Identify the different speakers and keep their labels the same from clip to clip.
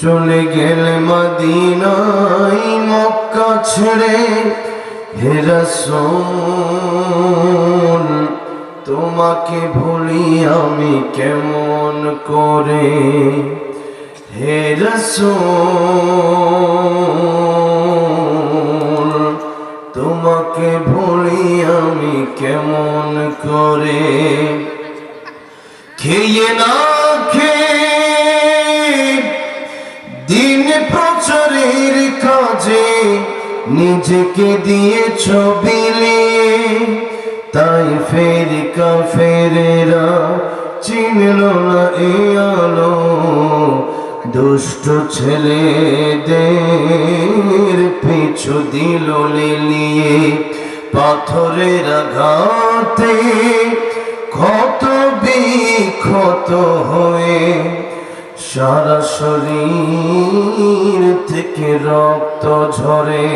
Speaker 1: চলে গেলে মদিনাই মক্কা ছেড়ে হেরাসোল তোমাকে ভুলি আমি কেমন করে? হেরাসোল তোমাকে ভুলি আমি কেমন করে? খেয়ে না খেয়ে দিন প্রচারের কাজে নিজেকে দিয়ে ছবিলিয়ে তাই ফের কাফেরেরা চিনল না এ আলো দুষ্ট ছেলেদের পিছু দিল লিলিয়ে পাথরের আঘাতে ক্ষত বিক্ষত হয়ে সারা শরীর থেকে রক্ত ঝরে।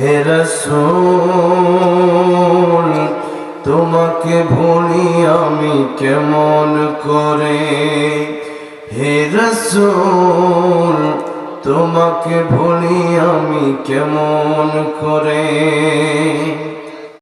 Speaker 1: হেরসোল তোমাকে ভুলি আমি কেমন করে? হেরসোল তোমাকে ভুলি আমি কেমন করে?